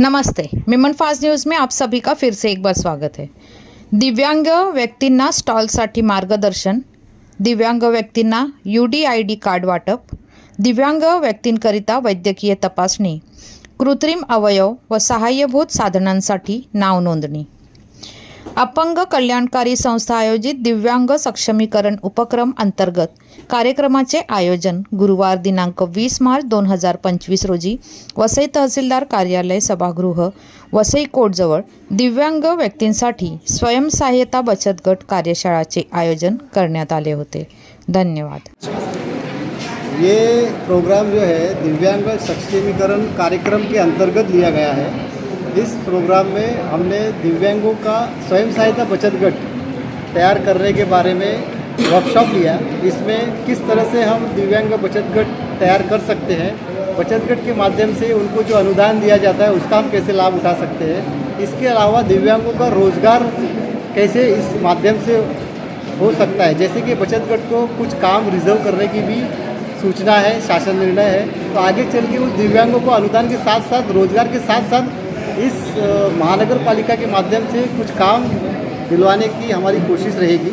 नमस्ते मिमन fast news में आप सभी का फिर से एक बार स्वागत है। दिव्यांग व्यक्तींना स्टॉलसाठी मार्गदर्शन दिव्यांग व्यक्तींना U D I D card वाटप दिव्यांग व्यक्तींकरिता वैद्यकीय तपासणी कृत्रिम अवयव व सहाय्यभूत साधनांसाठी नाव नोंदणी. अपंग कल्याणकारी संस्था आयोजित दिव्यांग सक्षमीकरण उपक्रम अंतर्गत कार्यक्रमाचे आयोजन गुरुवार दिनांक वीस मार्च दोन हजार पंचवीस रोजी वसई तहसीलदार कार्यालय सभागृह वसई कोटजवळ दिव्यांग व्यक्तींसाठी स्वयंसहाय्यता बचत गट कार्यशाळाचे आयोजन करण्यात आले होते. धन्यवाद. ये प्रोग्राम जो है दिव्यांग सक्षमीकरण कार्यक्रम के अंतर्गत लिया गया है। इस प्रोग्राम में हमने दिव्यांगों का स्वयं सहायता बचत गट तैयार करने के बारे में वर्कशॉप लिया। इसमें किस तरह से हम दिव्यांग बचत गट तैयार कर सकते हैं, बचत गट के माध्यम से उनको जो अनुदान दिया जाता है उसका हम कैसे लाभ उठा सकते हैं, इसके अलावा दिव्यांगों का रोज़गार कैसे इस माध्यम से हो सकता है। जैसे कि बचत गट को कुछ काम रिज़र्व करने की भी सूचना है, शासन निर्णय है तो आगे चल के उस दिव्यांगों को अनुदान के साथ साथ रोज़गार के साथ साथ इस महानगर पालिका के माध्यम से कुछ काम दिलवाने की हमारी कोशिश रहेगी।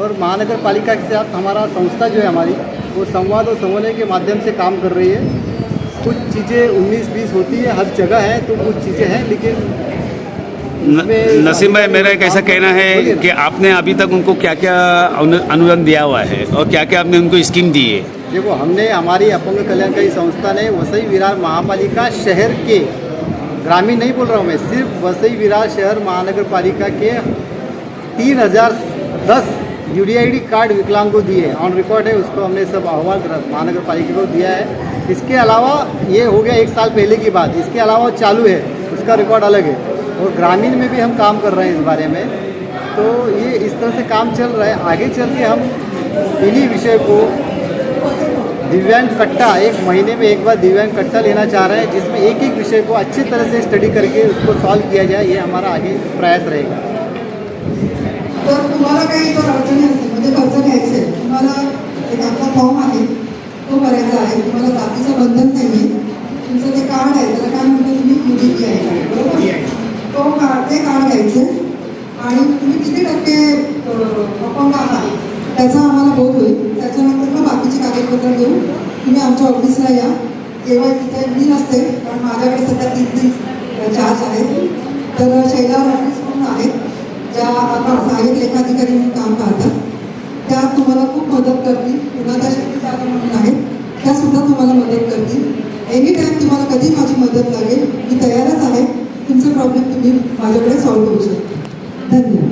और महानगर पालिका के साथ हमारा संस्था जो है हमारी वो संवाद और समन्वय के माध्यम से काम कर रही है। कुछ चीज़ें उन्नीस बीस होती है हर जगह है तो कुछ चीज़ें हैं लेकिन नसीम भाई मेरा एक ऐसा कहना है कि आपने अभी तक उनको क्या क्या अनुदान दिया हुआ है और क्या क्या आपने उनको स्कीम दी है? देखो हमने हमारी अपंग कल्याणकारी संस्था ने वसई विरार महापालिका शहर के ग्रामीण नहीं बोल रहा हूँ मैं, सिर्फ़ वसई विरार शहर महानगर पालिका के तीन हज़ार दस यू कार्ड विकलांग को दिए ऑन रिकॉर्ड है, उसको हमने सब अहवाल महानगर पालिका को दिया है। इसके अलावा ये हो गया एक साल पहले की बात, इसके अलावा चालू है, उसका रिकॉर्ड अलग है। और ग्रामीण में भी हम काम कर रहे हैं इस बारे में। तो ये इस तरह से काम चल रहा है। आगे चल के हम इन्हीं विषय को दिव्यांग कट्टा एक महीने में एक बार दिव्यांग कट्टा लेना चाह रहे हैं जिसमें एक एक विषय को अच्छी तरह से स्टडी करके उसको सॉल्व किया जाए ये हमारा आगे प्रयास रहेगा। तर तुम्हाला काही जर अडचणी असतील म्हणजे कर्ज घ्यायचे तुम्हाला एक आपला फॉर्म आहे तो भरायचा आहे तुम्हाला जातीचं बंधन नाही तुमचं ते कार्ड आहे त्याला काय म्हणतो तुम्ही युडीपी आहे. बरोबर? तो कार्ड ते कार्ड घ्यायचे आणि तुम्ही किती टक्के अं, अपंग आहात त्याचा आम्हाला बोध होईल. त्याच्यानंतर मग बाकीची कागदपत्र देऊ तुम्ही आमच्या ऑफिसला या. केव्हा तिथे मी नसते कारण माझ्याकडे सध्या तीन तीन चार्ज आहेत. तर शैला ऑफिस म्हणून आहेत ज्या आता सहाय्यक लेखाधिकारी म्हणून काम पाहतात त्या तुम्हाला खूप मदत करतील. पुन्हा त्या शक्ती जागा म्हणून आहेत. त्या सुद्धा तुम्हाला मदत करतील. एनी टाईम तुम्हाला कधी माझी मदत लागेल मी तयारच आहे. तुमचा प्रॉब्लेम तुम्ही माझ्याकडे सॉल्व्ह करू शकता. धन्यवाद.